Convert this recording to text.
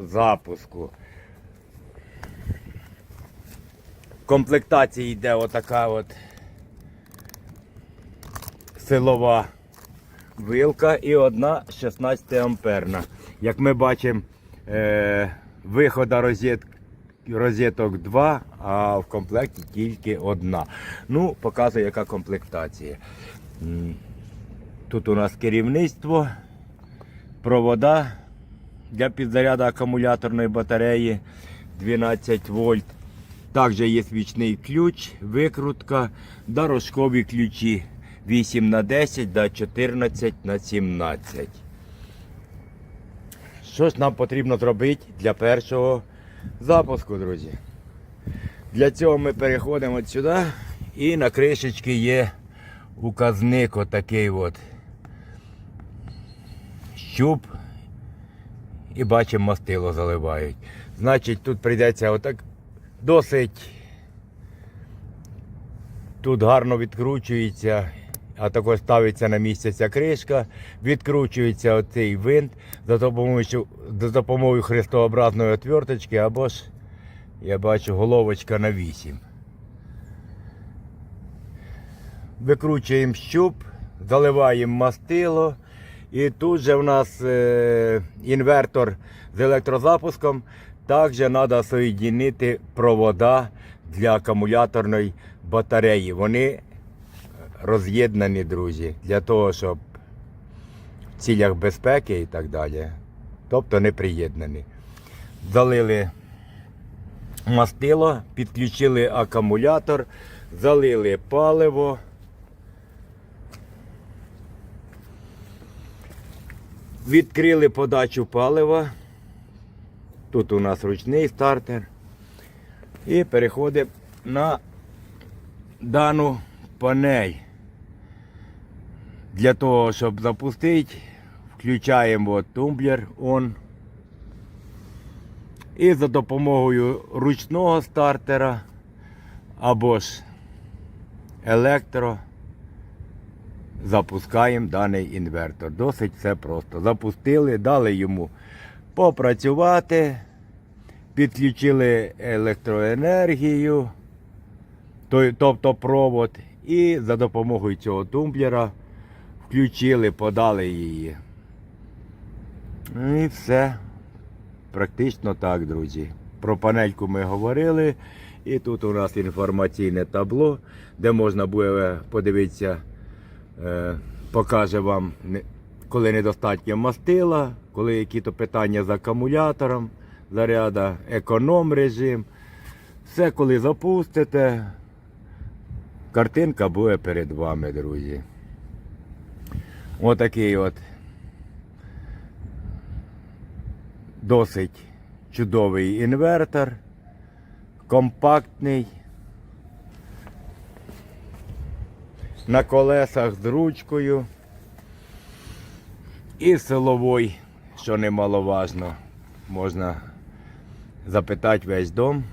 запуску. В комплектації йде отака от силова вилка і одна 16 амперна. Як ми бачимо, е, вихода розет, розеток 2, а в комплекті тільки одна. Ну, показує, яка комплектація. Тут у нас керівництво, провода для підзаряду акумуляторної батареї 12 вольт. Також є свічний ключ, викрутка, дорожкові ключі 8 на 10 да 14 на 17. Що ж нам потрібно зробити для першого запуску, друзі? Для цього ми переходимо сюди і на кришечці є указник отакий от. Щуп і бачимо мастило заливають. Значить, тут прийдеться отак досить. Тут гарно відкручується, а також ставиться на місце ця кришка, відкручується оцей винт за допомогою, за допомогою хрестообразної отверточки або ж, я бачу, головочка на 8. Викручуємо щуп, заливаємо мастило. І тут же в нас е, інвертор з електрозапуском. Також треба соєдинити провода для акумуляторної батареї. Вони роз'єднані, друзі, для того, щоб в цілях безпеки і так далі. Тобто не приєднані. Залили мастило, підключили акумулятор, залили паливо. Відкрили подачу палива. Тут у нас ручний стартер. І переходимо на дану панель. Для того, щоб запустити, включаємо тумблер on. І за допомогою ручного стартера або ж електро запускаємо даний інвертор. Досить все просто. Запустили, дали йому попрацювати, підключили електроенергію, тобто провод, і за допомогою цього тумблера включили, подали її. Ну І все. Практично так, друзі. Про панельку ми говорили. І тут у нас інформаційне табло, де можна буде подивитися, покаже вам, коли недостатньо мастила, коли які-то питання з акумулятором, заряда, економ режим. Все, коли запустите, картинка буде перед вами, друзі. Отакий от досить чудовий інвертор, компактний, на колесах з ручкою і силовий, що немаловажно, можна запитати весь дом.